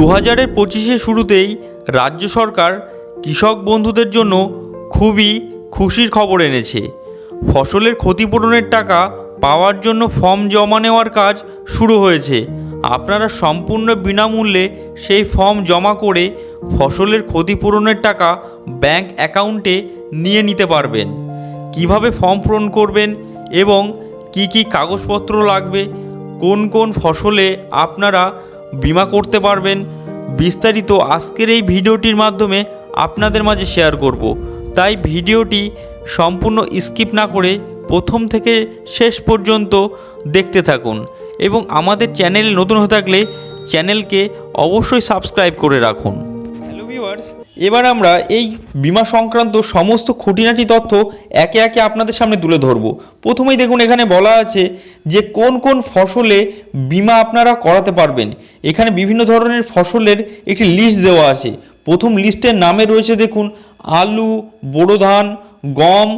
দু হাজারের পঁচিশে শুরুতেই রাজ্য সরকার কৃষক বন্ধুদের জন্য খুবই খুশির খবর এনেছে। ফসলের ক্ষতিপূরণের টাকা পাওয়ার জন্য ফর্ম জমা নেওয়ার কাজ শুরু হয়েছে। আপনারা সম্পূর্ণ বিনামূল্যে সেই ফর্ম জমা করে ফসলের ক্ষতিপূরণের টাকা ব্যাংক অ্যাকাউন্টে নিয়ে নিতে পারবেন। কীভাবে ফর্ম পূরণ করবেন এবং কি কি কাগজপত্র লাগবে, কোন কোন ফসলে আপনারা বিমা করতে পারবেন। বিস্তারিত আজকের এই ভিডিওটির মাধ্যমে আপনাদের মাঝে শেয়ার করব। তাই ভিডিওটি সম্পূর্ণ স্কিপ না করে প্রথম থেকে শেষ পর্যন্ত দেখতে থাকুন এবং আমাদের চ্যানেল নতুন হয়ে থাকলে চ্যানেলকে অবশ্যই সাবস্ক্রাইব করে রাখুন। এবার আমরা এই বিমা সংক্রান্ত সমস্ত খুঁটিনাটি তথ্য একে একে আপনাদের সামনে তুলে ধরব। প্রথমেই দেখুন, এখানে বলা আছে যে কোন কোন ফসলে বিমা আপনারা করাতে পারবেন। এখানে বিভিন্ন ধরনের ফসলের একটি লিস্ট দেওয়া আছে। প্রথম লিস্টের নামে রয়েছে দেখুন, আলু বোরো ধান গম,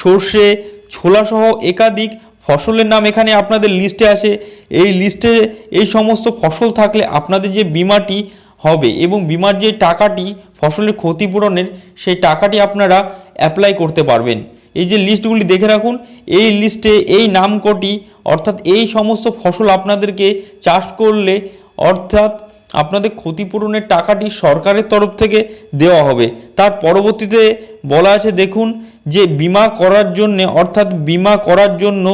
সর্ষে, ছোলাসহ একাধিক ফসলের নাম এখানে আপনাদের লিস্টে আসে এই লিস্টে এই সমস্ত ফসল থাকলে আপনাদের যে বিমাটি হবে এবং বিমার যে টাকাটি, ফসলের ক্ষতিপূরণের সেই টাকাটি আপনারা অ্যাপ্লাই করতে পারবেন। এই যে লিস্টগুলি দেখে রাখুন, এই লিস্টে এই নাম কটি অর্থাৎ এই সমস্ত ফসল আপনাদেরকে চাষ করলে, অর্থাৎ আপনাদের ক্ষতিপূরণের টাকাটি সরকারের তরফ থেকে দেওয়া হবে। তার পরবর্তীতে বলা আছে, দেখুন, যে বিমা করার জন্য, অর্থাৎ বিমা করার জন্য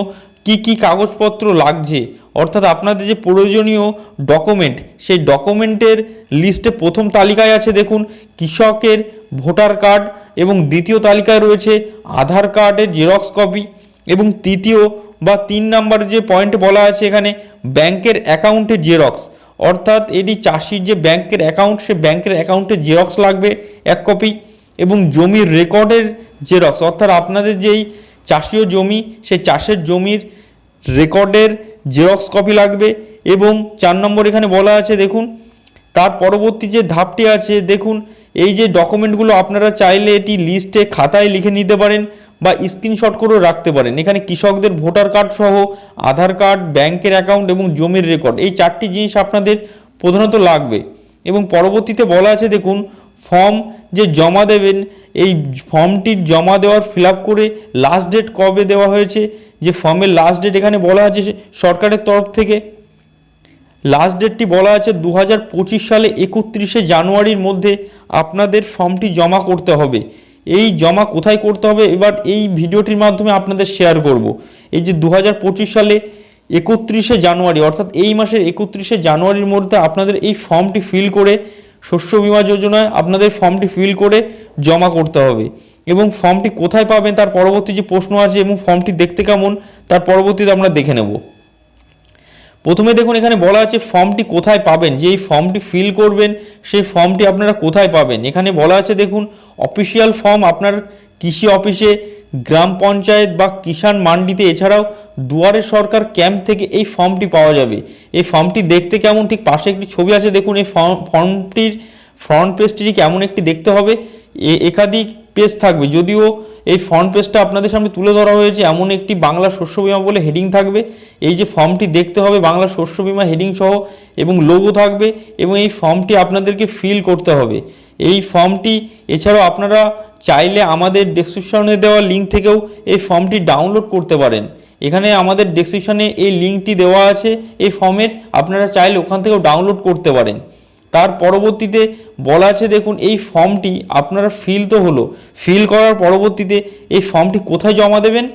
কি কি কাগজপত্র লাগছে? অর্থাৎ আপনাদের যে প্রয়োজনীয় ডকুমেন্ট সেই ডকুমেন্টের লিস্টে প্রথম তালিকায় আছে দেখুন, কৃষকের ভোটার কার্ড এবং দ্বিতীয় তালিকায় রয়েছে আধার কার্ডের জেরক্স কপি এবং তৃতীয় বা তিন নাম্বার যে পয়েন্ট বলা আছে এখানে, ব্যাংকের অ্যাকাউন্টের জেরক্স অর্থাৎ এটি চাষির যে ব্যাংকের অ্যাকাউন্ট সে ব্যাংকের অ্যাকাউন্টে জেরক্স লাগবে এক কপি এবং জমির রেকর্ডের জেরক্স অর্থাৎ আপনাদের যেই চাষীয় জমি, সেই চাষের জমির রেকর্ডের জেরক্স কপি লাগবে এবং চার নম্বর এখানে বলা আছে, দেখুন, তার পরবর্তী যে ধাপটি আছে, দেখুন, এই যে ডকুমেন্টগুলো আপনারা চাইলে এটি লিস্টে খাতায় লিখে নিতে পারেন বা স্ক্রিনশট করেও রাখতে পারেন। এখানে কৃষকদের ভোটার কার্ড সহ আধার কার্ড, ব্যাংকের অ্যাকাউন্ট এবং জমির রেকর্ড, এই চারটি জিনিস আপনাদের প্রধানত লাগবে। এবং পরবর্তীতে বলা আছে, দেখুন, ফর্ম যে জমা দেবেন, এই ফর্মটির জমা দেওয়ার ফিল করে লাস্ট ডেট কবে দেওয়া হয়েছে, যে ফর্মের লাস্ট ডেট এখানে বলা আছে সরকারের তরফ থেকে। লাস্ট ডেটটি বলা আছে দু হাজার পঁচিশ সালে একত্রিশে জানুয়ারির মধ্যে আপনাদের ফর্মটি জমা করতে হবে। এই জমা কোথায় করতে হবে? এবার এই ভিডিওটির মাধ্যমে আপনাদের শেয়ার করব। এই যে দু হাজার পঁচিশ সালে একত্রিশে জানুয়ারি, অর্থাৎ এই মাসের একত্রিশে জানুয়ারির মধ্যে আপনাদের এই ফর্মটি ফিল করে শস্য বীমা যোজনায় আপনাদের ফর্মটি ফিল করে জমা করতে হবে এবং ফর্মটি কোথায় পাবেন তার পরবর্তী যে প্রশ্ন আছে এবং ফর্মটি দেখতে কেমন, তার পরবর্তীতে আমরা দেখে নেব। প্রথমে দেখুন, এখানে বলা আছে ফর্মটি কোথায় পাবেন, যে এই ফর্মটি ফিল করবেন, সেই ফর্মটি আপনারা কোথায় পাবেন। এখানে বলা আছে দেখুন, অফিসিয়াল ফর্ম আপনার কৃষি অফিসে গ্রাম পঞ্চায়েত বা কিষাণ মান্ডিতে এছাড়াও দুয়ারে সরকার ক্যাম্প থেকে এই ফর্মটি পাওয়া যাবে। এই ফর্মটি দেখতে কেমন? ঠিক পাশে একটি ছবি আছে, দেখুন। এই ফর্ম, ফর্মটির ফ্রন্ট পেজটি কেমন একটি দেখতে হবে। একাধিক পেজ থাকবে। যদিও এই ফ্রন্ট পেজটা আপনাদের সামনে তুলে ধরা হয়েছে, এমন একটি বাংলা শস্য বিমা বলে হেডিং থাকবে। এই যে ফর্মটি দেখতে হবে, বাংলা শস্য বিমা হেডিং সহ এবং লোগো থাকবে এবং এই ফর্মটি আপনাদেরকে ফিল করতে হবে। এই ফর্মটি, এছাড়াও আপনারা চাইলে আমাদের ডেসক্রিপশনে দেওয়া লিঙ্ক থেকেও এই ফর্মটি ডাউনলোড করতে পারেন। এখানে আমাদের ডেসক্রিপশনে এই লিঙ্কটি দেওয়া আছে। এই ফর্মের আপনারা চাইলে ওখান থেকেও ডাউনলোড করতে পারেন। তার পরবর্তীতে বলা আছে, দেখুন, এই ফর্মটি আপনারা ফিল তো হলো। ফিল করার পরবর্তীতে এই ফর্মটি কোথায় জমা দেবেন?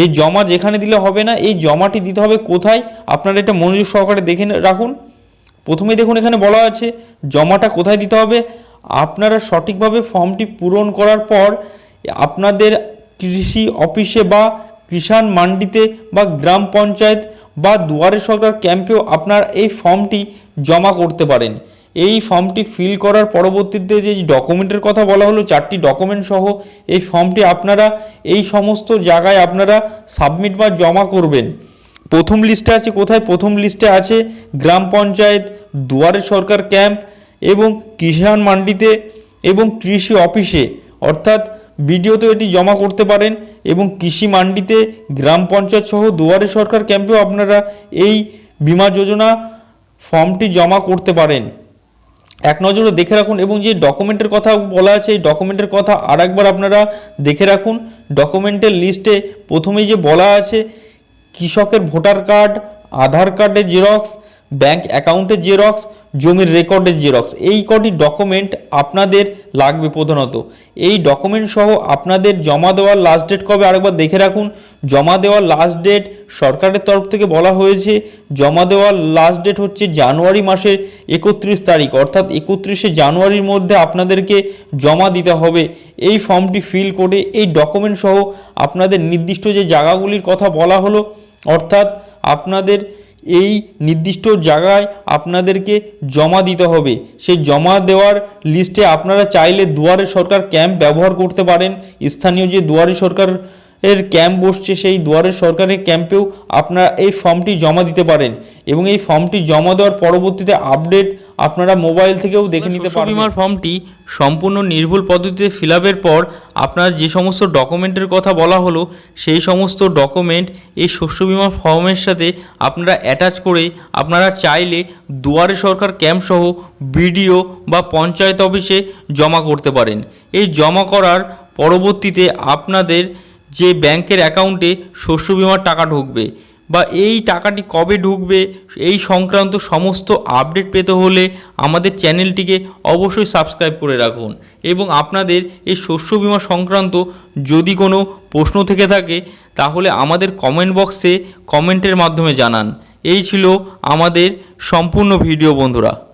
এই জমা যেখানে দিলে হবে না, এই জমাটি দিতে হবে কোথায়? আপনারা এটা মনোযোগ সহকারে দেখে রাখুন। প্রথমে দেখুন, এখানে বলা আছে, জমাটা কোথায় দিতে হবে? আপনারা সঠিকভাবে ফর্মটি পূরণ করার পর আপনাদের কৃষি অফিসে বা কিষাণ মান্ডিতে বা গ্রাম পঞ্চায়েত বা দুয়ারে সরকার ক্যাম্পেও আপনার এই ফর্মটি জমা করতে পারেন। এই ফর্মটি ফিল করার পরবর্তীতে যে ডকুমেন্টের কথা বলা হলো, চারটি ডকুমেন্ট সহ এই ফর্মটি আপনারা এই সমস্ত জায়গায় আপনারা সাবমিট বা জমা করবেন। প্রথম লিস্টে আছে, কোথায় প্রথম লিস্টে আছে? গ্রাম পঞ্চায়েত, দুয়ারে সরকার ক্যাম্প এবং কিষাণ মান্ডিতে এবং কৃষি অফিসে। অর্থাৎ ভিডিওতে এটি জমা করতে পারেন এবং কৃষি মান্ডিতে গ্রাম পঞ্চায়েত সহ দুয়ারে সরকার ক্যাম্পেও আপনারা এই বিমা যোজনা ফর্মটি জমা করতে পারেন। এক নজরে দেখে রাখুন এবং যে ডকুমেন্টের কথা বলা আছে, এই ডকুমেন্টের কথা আরেকবার আপনারা দেখে রাখুন। ডকুমেন্টের লিস্টে প্রথমেই যে বলা আছে, কৃষকের ভোটার কার্ড, আধার কার্ডের জেরক্স ব্যাংক অ্যাকাউন্টের জেরক্স জমির রেকর্ডের জেরক্স এই কটি ডকুমেন্ট আপনাদের লাগবে প্রধানত। এই ডকুমেন্ট সহ আপনাদের জমা দেওয়ার লাস্ট ডেট কবে? আরেকবার দেখে রাখুন। জমা দেওয়ার লাস্ট ডেট সরকারের তরফ থেকে বলা হয়েছে। জমা দেওয়ার লাস্ট ডেট হচ্ছে জানুয়ারি মাসের একত্রিশ তারিখ। অর্থাৎ একত্রিশে জানুয়ারির মধ্যে আপনাদেরকে জমা দিতে হবে। এই ফর্মটি ফিল করে এই ডকুমেন্ট সহ আপনাদের নির্দিষ্ট যে জায়গাগুলির কথা বলা হলো, অর্থাৎ আপনাদের এই নির্দিষ্ট জায়গায় আপনাদেরকে জমা দিতে হবে। সেই জমা দেওয়ার লিস্টে আপনারা চাইলে দুয়ারে সরকার ক্যাম্প ব্যবহার করতে পারেন। স্থানীয় যে দুয়ারে সরকার এর ক্যাম্প বসছে, সেই দুয়ারের সরকারের ক্যাম্পেও আপনারা এই ফর্মটি জমা দিতে পারেন। এবং এই ফর্মটি জমা দেওয়ার পরবর্তীতে আপডেট আপনারা মোবাইল থেকেও দেখে নিতে পারবেন। বিমার ফর্মটি সম্পূর্ণ নির্ভুল পদ্ধতিতে ফিল পর আপনার যে সমস্ত ডকুমেন্টের কথা বলা হলো সেই সমস্ত ডকুমেন্ট এই শস্য বিমা ফর্মের সাথে আপনারা অ্যাটাচ করে আপনারা চাইলে দুয়ারে সরকার ক্যাম্প সহ বিডিও বা পঞ্চায়েত অফিসে জমা করতে পারেন। এই জমা করার পরবর্তীতে আপনাদের যে ব্যাংকের অ্যাকাউন্টে শস্য বিমার টাকা ঢুকবে। বা এই টাকাটি কবে ঢুকবে, এই সংক্রান্ত সমস্ত আপডেট পেতে হলে আমাদের চ্যানেলটিকে অবশ্যই সাবস্ক্রাইব করে রাখুন। এবং আপনাদের এই শস্য বিমা সংক্রান্ত যদি কোনো প্রশ্ন থেকে থাকে, তাহলে আমাদের কমেন্ট বক্সে কমেন্টের মাধ্যমে জানান। এই ছিল আমাদের সম্পূর্ণ ভিডিও বন্ধুরা।